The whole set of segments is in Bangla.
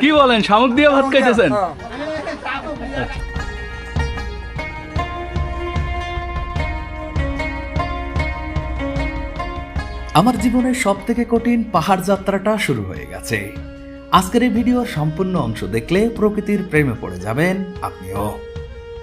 কি বলেন শামুক দিয়ে ভাত খাইতেছেন? আমার জীবনের সব থেকে কঠিন পাহাড় যাত্রাটা শুরু হয়ে গেছে। আজকের এই ভিডিওর সম্পূর্ণ অংশ দেখলে প্রকৃতির প্রেমে পড়ে যাবেন আপনিও।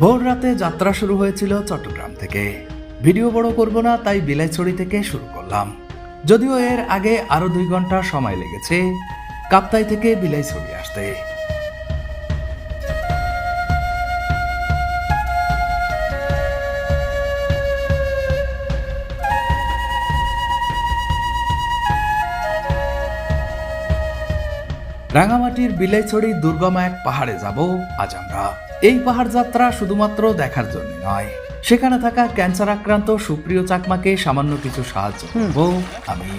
ভোর রাতে যাত্রা শুরু হয়েছিল চট্টগ্রাম থেকে। ভিডিও বড় করব না তাই বিলাইছড়ি থেকে শুরু করলাম। যদিও এর আগে আরও দুই ঘণ্টা সময় লেগেছে কাপ্তাই থেকে বিলাইছড়ি আসতে। রাঙামাটির বিলাইছড়ি দুর্গম এক পাহাড়ে যাব আজ আমরা। এই পাহাড় যাত্রা শুধুমাত্র দেখার জন্য নয়, সেখানে থাকা ক্যান্সার আক্রান্ত সুপ্রিয় চাকমাকে সামান্য কিছু সাহায্য করব। আমি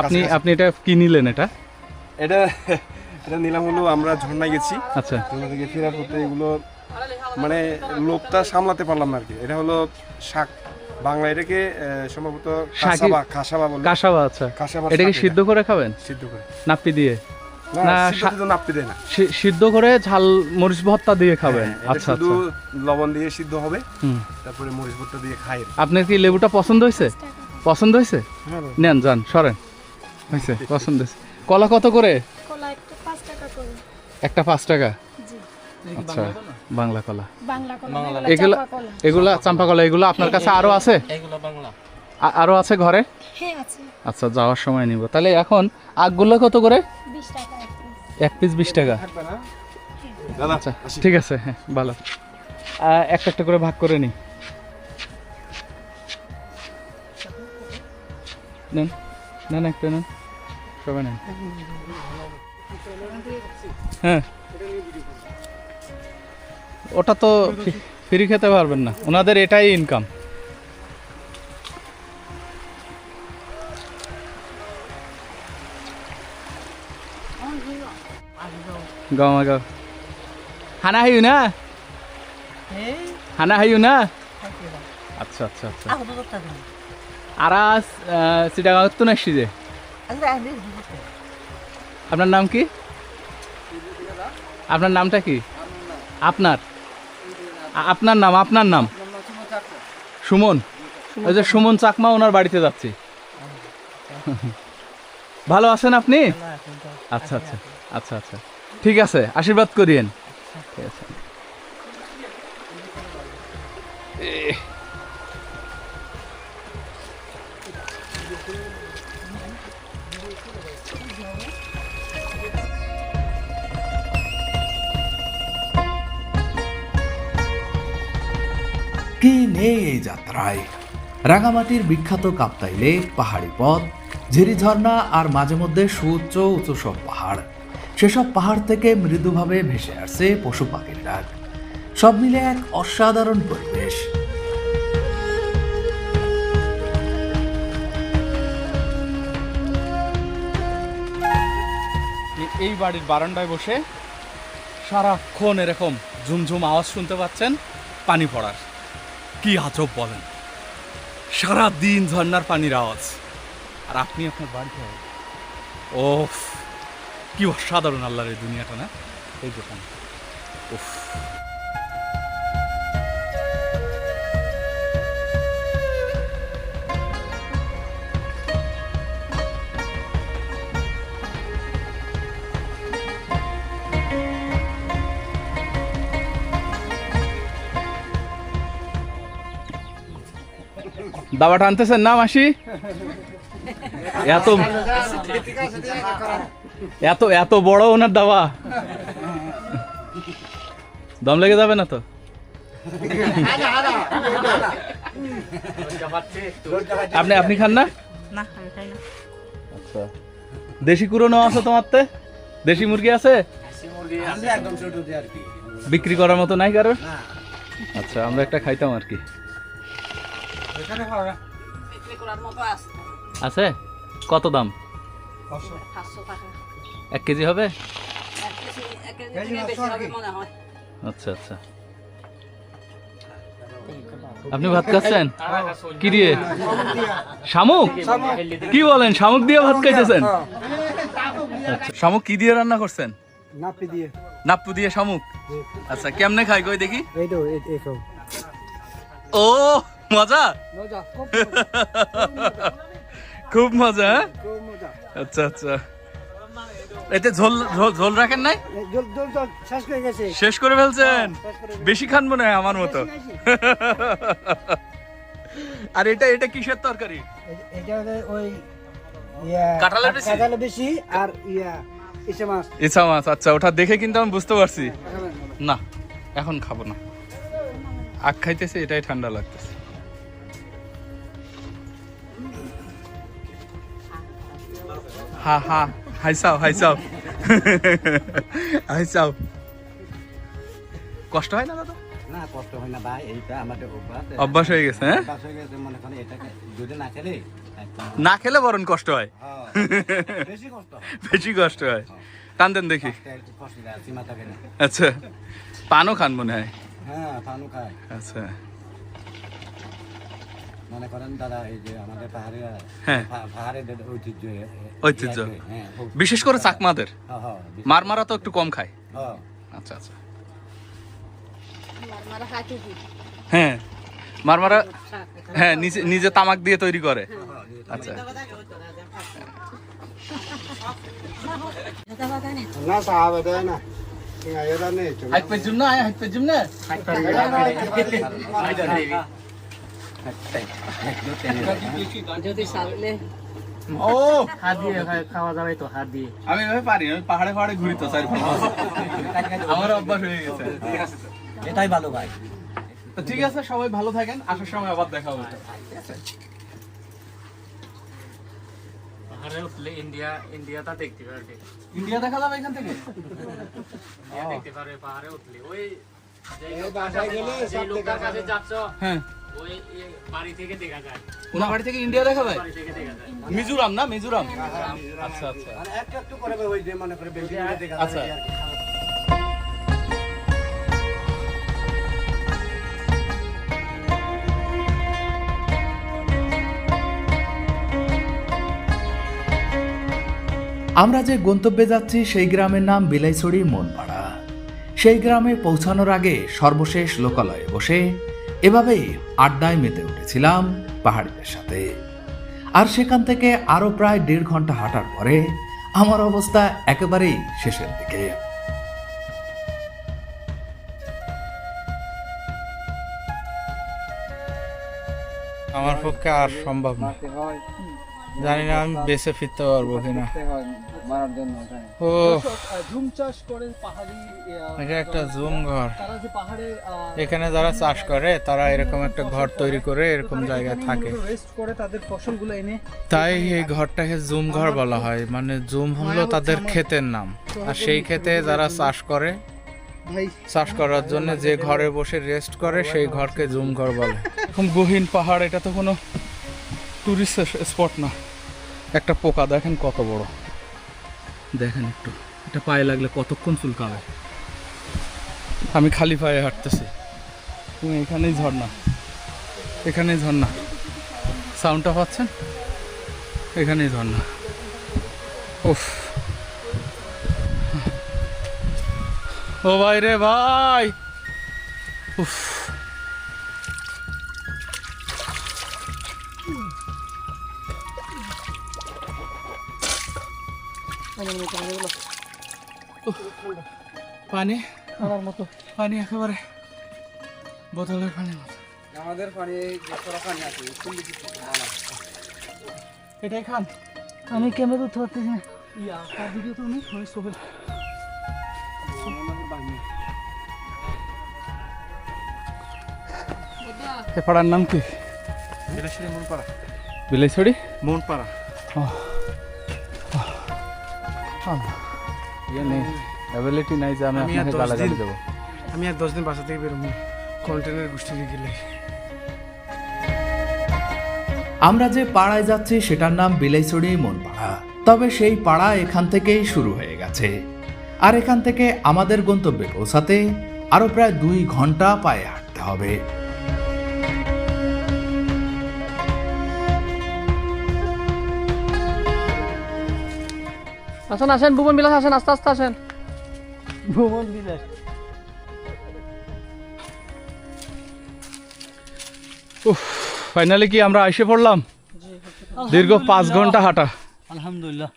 আপনি আপনি এটা কি নিলেন এটা? এটা এটা নিলাম হলো আমরা ঝর্ণায় গেছি। আচ্ছা। ঝর্ণা থেকে ফেরার পথে এগুলো মানে লোকটা সামলাতে পারলাম না আর কি। এটা হলো শাক। বাংলা এটাকে সম্ভবত কাসাবা কাসাবা বলে। কাসাবা আচ্ছা। কাসাবা এটাকে শাক সিদ্ধ করে খাবেন? সিদ্ধ করে। নাপ্পি দিয়ে? না সিদ্ধ করে ঝাল মরিচ ভর্তা দিয়ে খাবেন। হ্যাঁ, আচ্ছা শুধু আচ্ছা। লবণ দিয়ে সিদ্ধ হবে। তারপরে মরিচ ভুট্টা দিয়ে খাই। আপনার কি লেবুটা পছন্দ হয়েছে? পছন্দ। হয়েছে? হ্যাঁ, নেন যান সরেন। হয়েছে? পছন্দ হয়েছে। কলা কত করে? একটা পাঁচ টাকা করে। একটা পাঁচ টাকা? জি। আচ্ছা বাংলা কলা? এগুলা এগুলা চাম্পা কলা এগুলো আপনার কাছে আরও আছে? আরও আছে ঘরে? হ্যাঁ আচ্ছা যাওয়ার সময় নিব। তাহলে এখন আগগুলো কত করে? এক পিস বিশ টাকা। আচ্ছা ঠিক আছে হ্যাঁ ভালো। একটা একটা করে ভাগ করে নি। নেন। নেন একটা নেন। সবাই নেন। হ্যাঁ। ওটা তো ফ্রি খেতে পারবেন না। ওনাদের এটাই ইনকাম গাঁও গাঁও। হানা হাইও না? হানা হাইও না? আচ্ছা আচ্ছা আচ্ছা। আরাস চিটাগাঁও তো নাসছি যে? আপনার নাম কি? আপনার নামটা কি? আপনার। আপনার নাম আপনার নাম? সুমন। ওই যে সুমন চাকমা ওনার বাড়িতে যাচ্ছি। ভালো আছেন আপনি? আচ্ছা আচ্ছা আচ্ছা আচ্ছা। ঠিক আছে আশীর্বাদ করিয়েন। ঠিক আছে। এ- কি নেই এই যাত্রায়। রাঙামাটির বিখ্যাত কাপ্তাই লেক পাহাড়ি পথ, ঝিরি ঝর্ণা আর মাঝে মধ্যে সুউচ্চ উঁচু সব পাহাড়। সেসব পাহাড় থেকে মৃদুভাবে ভেসে আসছে পশু পাখির। ডাক সব মিলে এক অসাধারণ পরিবেশ। এই বাড়ির বারান্দায় বসে সারাক্ষণ এরকম ঝুমঝুম আওয়াজ শুনতে পাচ্ছেন পানি পড়ার। কি আজব বলেন? সারা দিন ঝর্নার পানির আওয়াজ। আর আপনি আপনার বাড়িতে ও কি অসাধারণ আল্লাহর এই দুনিয়াটা না? এই দোকান উফ দাবা টানতেছেন না মাসি? এত এত এত বড় ওনার দাবা। দম লেগে যাবে না তো? আপনি আপনি খান না? না আমি খাই না। আচ্ছা। দেশি কুরনো আছে তোমারতে? দেশি মুরগি আছে। বিক্রি করার মতো নাই কারোর? আচ্ছা আমরা একটা খাইতাম আর কি। আছে। কত দাম? এক কেজি হবে? আচ্ছা আচ্ছা। আপনি ভাত খাচ্ছেন? কি দিয়ে? শামুক? কি বলেন শামুক দিয়ে ভাত খাইতেছেন? আচ্ছা শামুক কি দিয়ে রান্না করছেন? নাপি দিয়ে। নাপ্পু দিয়ে শামুক? আচ্ছা কেমনে খাই কই দেখি। এই তো এই- এই সব ও! মজা? খুব হ্যাঁ? খুব মজা। আচ্ছা আচ্ছা। এতে ঝোল ঝোল রাখেন নাই? শেষ হয়ে করে ফেলছেন? বেশি খান মনে হয় আমার মতো। আর এটা এটা কিসের তরকারি? এটা ওই কাঁঠালের বেশি? কাঁঠালের বেশি আর ইয়া ইসে মাছ। আচ্ছা ওটা দেখে কিন্তু আমি বুঝতে পারছি। না এখন খাব না। আখ খাইতেছে এটাই ঠান্ডা লাগতেছে। হা হা হাইসাও হাইসাও হাইসাও কষ্ট হয় না দাদা? না কষ্ট হয় না ভাই এইটা আমাদের অভ্যাস। অভ্যাস হয়ে গেছে হ্যাঁ? অভ্যাস হয়ে গেছে মনে করেন এটাকে যদি না খেলে না খেলে বরং কষ্ট হয়। বেশি কষ্ট হয়। বেশি কষ্ট হয়। টান দেন দেখি। আচ্ছা পানও খান মনে হয়। হ্যাঁ পানু খায়। আচ্ছা। মনে করেন দাদা এই যে আমাদের পাহাড়ে হ্যাঁ। পাহাড়ের ঐতিহ্য ঐতিহ্য। হ্যাঁ বিশেষ করে চাকমাদের। হ্যাঁ, হ্যাঁ, মারমারা তো একটু কম খায়। হ্যাঁ, আচ্ছা আচ্ছা। হ্যাঁ মারমারা হ্যাঁ নিজে নিজে তামাক দিয়ে তৈরি করে। আচ্ছা। না সাহাবে দেয় না। হাইট পেজুম না হাইট পেজুম না আমি পারি আমি পাহাড়ে পাহাড়ে ঘুরি তো চারি আমার অভ্যাস হয়ে গেছে এটাই ভালো ভাই ঠিক আছে সবাই ভালো থাকেন আসার সময় আবার দেখা হবে উঠলে ইন্ডিয়া ইন্ডিয়াটা দেখতে পারবে ইন্ডিয়া দেখা যাবে এখান থেকে দেখতে পারবে পাহাড়ে উঠলে, ওই হ্যাঁ। ওই এ বাড়ি থেকে দেখা যায়। ওনার বাড়ি থেকে ইন্ডিয়া দেখা যায়? বাড়ি থেকে দেখা যায়। মিজোরাম না? মিজোরাম? আচ্ছা আচ্ছা। মানে মনে আচ্ছা। আমরা যে গন্তব্যে যাচ্ছি সেই গ্রামের নাম বিলাইছড়ি মনপাড়া। সেই গ্রামে পৌঁছানোর আগে সর্বশেষ লোকালয়ে বসে এভাবেই আড্ডায় মেতে উঠেছিলাম পাহাড়িদের সাথে। আর সেখান থেকে আরও প্রায় দেড় ঘণ্টা হাঁটার পরে আমার অবস্থা একেবারেই শেষের দিকে। আমার পক্ষে আর সম্ভব না। জানি না আমি বেঁচে ফিরতে পারব কিনা। মারার জন্য ওখানে। ও। ঝুম চাষ করে পাহাড়ি এটা একটা জুম ঘর। তারা যে পাহাড়ে এখানে যারা চাষ করে তারা এরকম একটা ঘর তৈরি করে এরকম জায়গায় থাকে। রেস্ট করে তাদের ফসলগুলো এনে তাই এই ঘরটাকে জুম ঘর বলা হয়। মানে জুম হলো তাদের ক্ষেতের নাম। আর সেই ক্ষেতে যারা চাষ করে চাষ করার জন্য যে ঘরে বসে রেস্ট করে সেই ঘরকে জুম ঘর বলে। এখন গহীন পাহাড় এটা তো কোনো টুরিস্ট স্পট না। একটা পোকা দেখেন কত বড়। দেখেন একটু। এটা পায়ে লাগলে কতক্ষণ চুলকাবে? আমি খালি পায়ে হাঁটতেছি। তুমি এখানেই ঝর্ণা এখানেই ঝর্ণা সাউন্ডটা পাচ্ছেন? এখানেই ঝর্ণা উফ। ও ভাই রে ভাই! উফ। পানি আমার মতো। পানি একেবারে বোতলের পানি মতো। আমাদের পানি পানি আছে এটাই খান। আমি ক্যামেরা উঠতে পারতেছি না। ইয়া তার ভিডিও তো নেই হয় সোহেল এ পাড়ার নাম কি? বিলাসিনী মনপাড়া বিলাইছড়ি মনপাড়া ইয়ে নেই। অ্যাবিলিটি নাই যে আমি আপনাকে দশ গালাগালি দেবো। আমি আর দশ দিন বাসা থেকে বেরোবো কন্টেনার গোষ্ঠী গেলে। আমরা যে পাড়ায় যাচ্ছি সেটার নাম বিলাইছড়ি মনপাড়া। তবে সেই পাড়া এখান থেকেই শুরু হয়ে গেছে। আর এখান থেকে আমাদের গন্তব্যে পৌঁছাতে আরও প্রায় দুই ঘণ্টা পায়ে হাঁটতে হবে। আসেন আসেন ভুবন বিলাস আসেন আস্তে আস্তে আসেন। ভুবন বিলাস। ফাইনালি কি আমরা এসে পড়লাম? দীর্ঘ পাঁচ ঘণ্টা হাঁটা। আলহামদুলিল্লাহ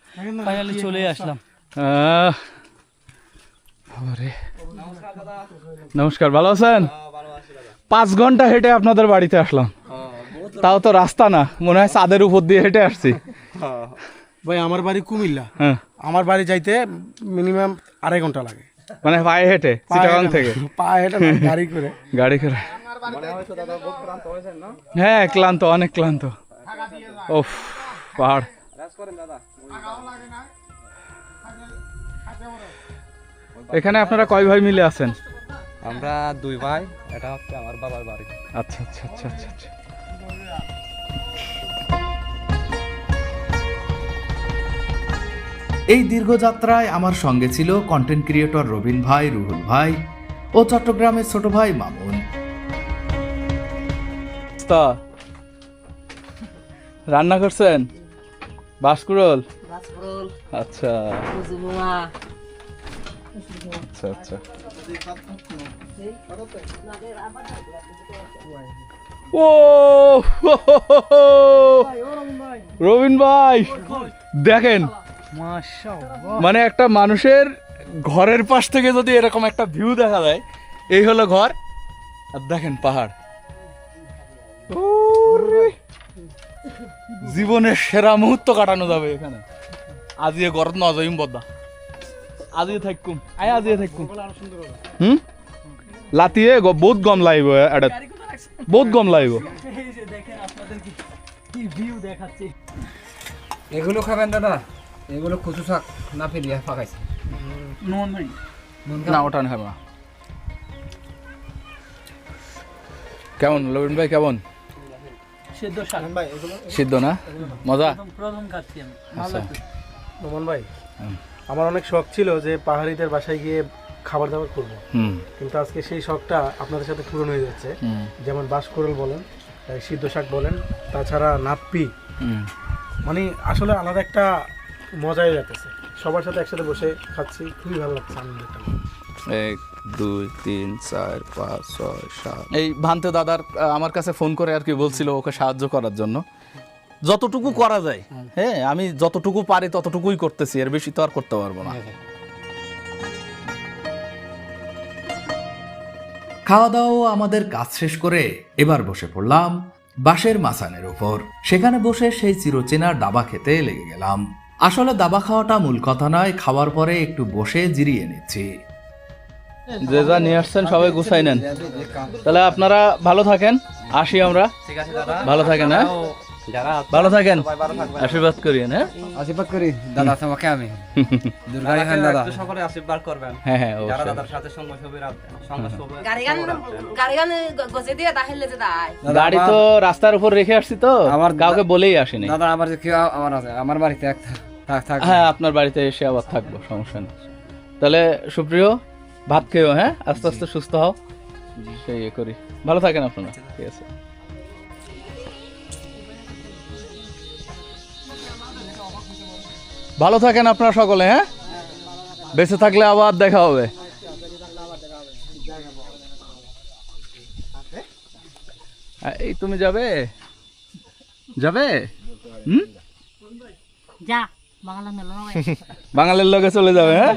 ফাইনালি চলে আসলাম। নমস্কার ভালো আছেন? পাঁচ ঘণ্টা হেঁটে আপনাদের বাড়িতে আসলাম। তাও তো রাস্তা না মনে হয় চাঁদের উপর দিয়ে হেঁটে আসছি। ভাই আমার বাড়ি কুমিল্লা। হ্যাঁ। আমার বাড়ি যাইতে মিনিমাম আড়াই ঘণ্টা লাগে। মানে পায়ে হেঁটে চিটাগাং থেকে। পা হেঁটে গাড়ি করে। গাড়ি করে। হ্যাঁ ক্লান্ত অনেক ক্লান্ত। ওফ পাহাড়। এখানে আপনারা কয় ভাই মিলে আছেন? আমরা দুই ভাই এটা হচ্ছে আমার বাবার বাড়ি। আচ্ছা আচ্ছা আচ্ছা আচ্ছা আচ্ছা। এই দীর্ঘযাত্রায় আমার সঙ্গে ছিল কন্টেন্ট ক্রিয়েটর রবিন ভাই রুহুল ভাই ও চট্টগ্রামের ছোট ভাই মামুন। তা রান্না করছেন? বাসকুরল আচ্ছা। আচ্ছা আচ্ছা। ও রবিন ভাই দেখেন মানে একটা মানুষের ঘরের পাশ থেকে যদি এরকম একটা ভিউ দেখা যায় এই হলো ঘর আর দেখেন পাহাড়। জীবনের সেরা মুহূর্ত কাটানো যাবে এখানে। আজিয়ে গরত ন যাইম বদ্দা আজিয়ে থাকুম আয় আজিয়ে থাকুম হুম? লাতিয়ে বহুত গম লাগিব এটা বহুত গম লাগিব এগুলো খাবেন দাদা? এগুলো কচু শাক না ফেলিয়া পাকাইছে। না ওটা না কেমন লবিন ভাই কেমন? সিদ্ধ না? মজা? আচ্ছা। নোমান ভাই আমার অনেক শখ ছিল যে পাহাড়িদের বাসায় গিয়ে খাবার দাবার করব। হুম। কিন্তু আজকে সেই শখটা আপনাদের সাথে পূরণ হয়ে যাচ্ছে। যেমন বাঁশকুড়ল বলেন তাই সিদ্ধ শাক বলেন তাছাড়া নাপ্পি। মানে আসলে আলাদা একটা মজাই লাগতেছে সবার সাথে একসাথে বসে খাচ্ছি খুবই ভালো লাগছে আনন্দটা এক দুই তিন চার পাঁচ ছয় সাত। এই ভান্তে দাদার আমার কাছে ফোন করে আর কি বলছিল ওকে সাহায্য করার জন্য। যতটুকু করা যায় হ্যাঁ আমি যতটুকু পারি ততটুকুই করতেছি এর বেশি তো আর করতে পারব না। খাওয়া দাওয়া আমাদের কাজ শেষ করে এবার বসে পড়লাম বাঁশের মাসানের উপর। সেখানে বসে সেই চিরচেনা দাবা খেতে লেগে গেলাম। আসলে দাবা খাওয়াটা মূল কথা নয় খাওয়ার পরে একটু বসে জিরিয়ে নিচ্ছি। যে যা নিয়ে আসছেন সবাই গুছাই নেন। তাহলে আপনারা ভালো থাকেন আসি আমরা। ঠিক আছে দাদা। ভালো থাকেন হ্যাঁ? ভালো থাকেন। আশীর্বাদ করিয়েন হ্যাঁ? আশীর্বাদ করি। দাদা তোমাকে আমি। দুর্গাই খান দাদা। সকলে আশীর্বাদ করবেন। হ্যাঁ হ্যাঁ যারা দাদার সাথে সঙ্গ ছবি সঙ্গ ছবি গাড়ি গান গাড়ি গান গজে দিয়ে তাহলে যে দায় গাড়ি তো রাস্তার উপর রেখে আসছি তো। আমার- কাউকে বলেই আসেনি। দাদা আমার যে কেউ আমার আছে আমার বাড়িতে এক থাক থাক হ্যাঁ আপনার বাড়িতে এসে আবার থাকব সমস্যা নেই। তাহলে সুপ্রিয় ভাত খেয়েও হ্যাঁ? আস্তে আস্তে সুস্থ হও। সেই ইয়ে করি। ভালো থাকেন আপনারা। ঠিক আছে। ভালো থাকেন আপনারা সকলে হ্যাঁ? বেঁচে থাকলে আবার দেখা হবে। আ, এই তুমি যাবে? যাবে? হুম? যা। বাঙালির লোকে চলে যাবে হ্যাঁ?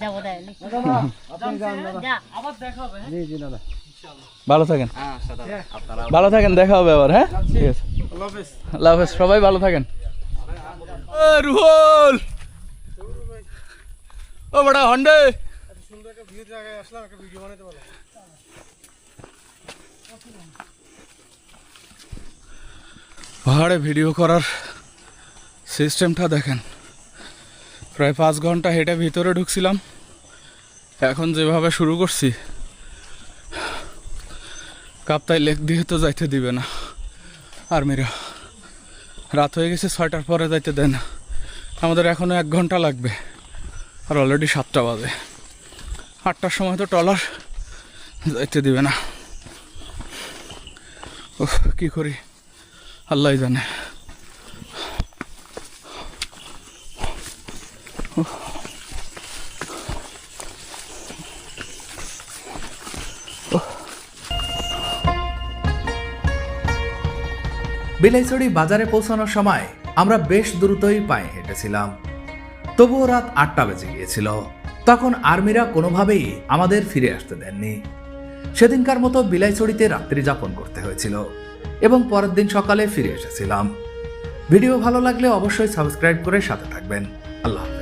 যাব দেয় যা। জি জি দাদা। ভালো থাকেন। হ্যাঁ আপনারা ভালো থাকেন দেখা হবে আবার হ্যাঁ? ঠিক আছে। আল্লাহ হাফেজ। সবাই ভালো থাকেন। রুহল! ও বড়া হন্ডে! পাহাড়ে ভিডিও করার সিস্টেমটা দেখেন। প্রায় পাঁচ ঘণ্টা হেঁটে ভিতরে ঢুকছিলাম। এখন যেভাবে শুরু করছি, কাপ্তাই লেক দিয়ে তো যাইতে দিবে না। আর্মিরা, রাত হয়ে গেছে ছয়টার পরে যাইতে দেয় না আমাদের এখনও এক ঘণ্টা লাগবে, আর অলরেডি সাতটা বাজে। আটটার সময় তো টলার যাইতে দিবে না। ওহ কী করি? আল্লাহ জানে। বিলাইছড়ি বাজারে পৌঁছানোর সময় আমরা বেশ দ্রুতই পায়ে হেঁটেছিলাম। তবুও রাত আটটা বেজে গিয়েছিল। তখন আর্মিরা কোনোভাবেই আমাদের ফিরে আসতে দেননি। সেদিনকার মতো বিলাইছড়িতে রাত্রি যাপন করতে হয়েছিল এবং পরের দিন সকালে ফিরে এসেছিলাম। ভিডিও ভালো লাগলে অবশ্যই সাবস্ক্রাইব করে সাথে থাকবেন। আল্লাহ।